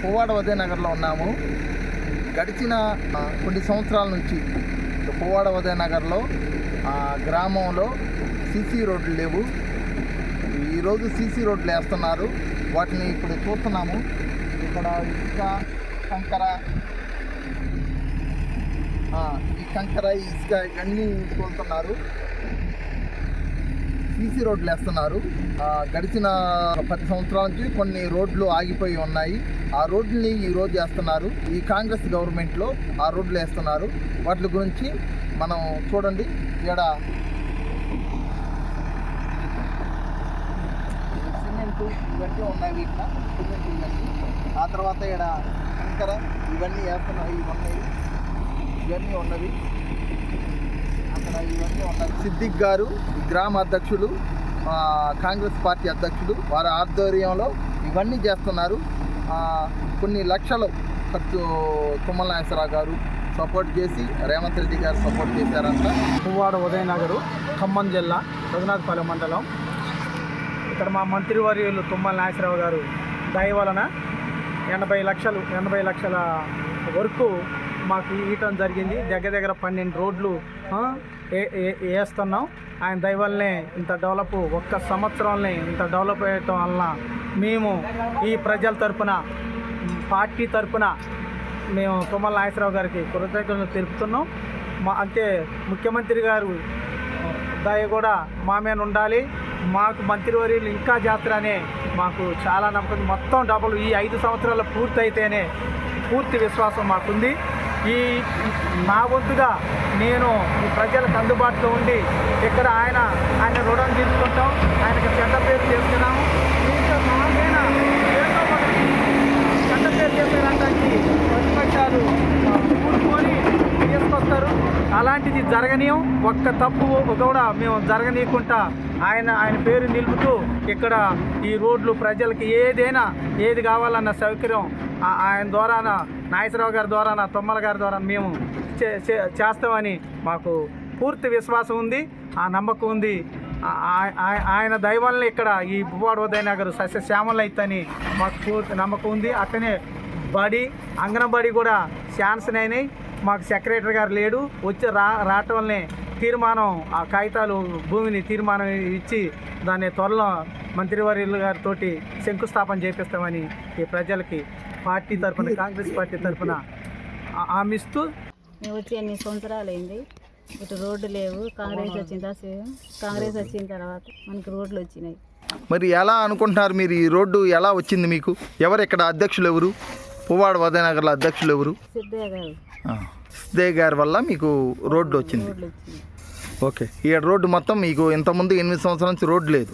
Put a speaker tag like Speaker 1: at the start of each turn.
Speaker 1: పువ్వాడ ఉదయనగర్లో ఉన్నాము. గడిచిన కొన్ని సంవత్సరాల నుంచి పువ్వాడ ఉదయనగర్లో గ్రామంలో సీసీ రోడ్లు లేవు. ఈరోజు సీసీ రోడ్లు వేస్తున్నారు. వాటిని ఇప్పుడు చూస్తున్నాము. ఇక్కడ ఇసుక కంకర ఈ కంకర ఇసుక ఇవన్నీ తోలుతున్నారు సీసీ రోడ్లు వేస్తున్నారు. గడిచిన పది సంవత్సరాల నుంచి కొన్ని రోడ్లు ఆగిపోయి ఉన్నాయి. ఆ రోడ్లని ఈ రోజు వేస్తున్నారు. ఈ కాంగ్రెస్ గవర్నమెంట్లో ఆ రోడ్లు వేస్తున్నారు. వాటి గురించి మనం చూడండి. ఇక్కడ సిమెంట్ ఇవన్నీ ఉన్నాయి వీటిన సిమెంట్ ఇవన్నీ. ఆ తర్వాత ఇక్కడ కంకర ఇవన్నీ వేస్తున్నాయి ఇవి ఉన్నాయి ఇవన్నీ ఉన్నవి. సిద్దిక్ గారు గ్రామ అధ్యక్షులు కాంగ్రెస్ పార్టీ అధ్యక్షులు వారి ఆధ్వర్యంలో ఇవన్నీ చేస్తున్నారు. కొన్ని లక్షలు ఖర్చు తుమ్మల నాగేశ్వరరావు గారు సపోర్ట్ చేసి రేవంత్ రెడ్డి గారు సపోర్ట్ చేశారంట.
Speaker 2: పువ్వాడ ఉదయనగరు ఖమ్మం జిల్లా రఘునాథపాలెం మండలం. ఇక్కడ మా మంత్రివర్యులు తుమ్మల నాగేశ్వరరావు గారు దయ వలన ఎనభై లక్షలు ఎనభై లక్షల వరకు మాకు ఇవ్వటం జరిగింది. దగ్గర దగ్గర పన్నెండు రోడ్లు ఏ- వేస్తున్నాం. ఆయన దయవల్లనే ఇంత డెవలప్ ఒక్క సంవత్సరంలో ఇంత డెవలప్ అయ్యటం వలన మేము ఈ ప్రజల తరపున పార్టీ తరపున మేము తుమ్మల నాగేశ్వరరావు గారికి కృతజ్ఞతలు తెలుపుతున్నాం. మా అంటే ముఖ్యమంత్రి గారు దయ కూడా మా మీద ఉండాలి. మాకు మంత్రివర్యులు ఇంకా చేస్తారనే మాకు చాలా నమ్మకం. మొత్తం డబ్బులు ఈ ఐదు సంవత్సరాలు పూర్తి అయితేనే పూర్తి విశ్వాసం మాకుంది. ఈ నా వంతుగా నేను ఈ ప్రజలకు అందుబాటులో ఉండి ఇక్కడ ఆయన ఆయన రుణం తీసుకుంటాం ఆయనకు చెడ్డ పేరు చేస్తున్నాము దీంతో మాకైనా ఏదో ఒకటి చెడ్డ పేరు చేసేదానికి ప్రతిపక్షాలు కూడుకొని తీసుకొస్తారు. అలాంటిది జరగనీయం. ఒక్క తప్పు కూడా మేము జరగనీయకుండా ఆయన ఆయన పేరు నిలుపుతూ ఇక్కడ ఈ రోడ్లు ప్రజలకి ఏదైనా ఏది కావాలన్న సౌకర్యం ఆయన ద్వారాన నాగేశ్వరరావు గారి ద్వారాన తొమ్మల గారి ద్వారా మేము చే- చే- చేస్తామని మాకు పూర్తి విశ్వాసం ఉంది ఆ నమ్మకం ఉంది. ఆయన దైవాలని ఇక్కడ ఈ పువ్వాడ ఉదయనగర్ సస్యశ్యామలు అవుతాయని మాకు పూర్తి నమ్మకం ఉంది. అట్లనే బడి అంగన్వాడీ కూడా శాన్సన్ అయినాయి. మాకు సెక్రటరీ గారు లేడు. వచ్చి రా రావటం వల్లనే తీర్మానం ఆ కాగితాలు భూమిని తీర్మానం ఇచ్చి దాన్ని త్వరలో మంత్రివర్యులు గారితో శంకుస్థాపన చేపిస్తామని ఈ ప్రజలకి పార్టీ తరఫున కాంగ్రెస్ పార్టీ తరఫున హామీస్తూ
Speaker 3: మేము వచ్చి ఎన్ని సంవత్సరాలు అయింది? ఇటు రోడ్డు లేవు కాంగ్రెస్ వచ్చిన తర్వాత కాంగ్రెస్ వచ్చిన తర్వాత మనకి రోడ్లు వచ్చినాయి.
Speaker 1: మరి ఎలా అనుకుంటున్నారు మీరు ఈ రోడ్డు ఎలా వచ్చింది మీకు? ఎవరు ఇక్కడ అధ్యక్షులు ఎవరు? పువ్వాడ ఉదయనగర్లో అధ్యక్షులు ఎవరు?
Speaker 3: సిద్ధయ్య గారు.
Speaker 1: సిద్ధే గారి వల్ల మీకు రోడ్డు వచ్చింది. ఓకే. ఈ రోడ్డు మొత్తం మీకు ఇంతకుముందు ఎనిమిది సంవత్సరాల నుంచి రోడ్డు లేదు.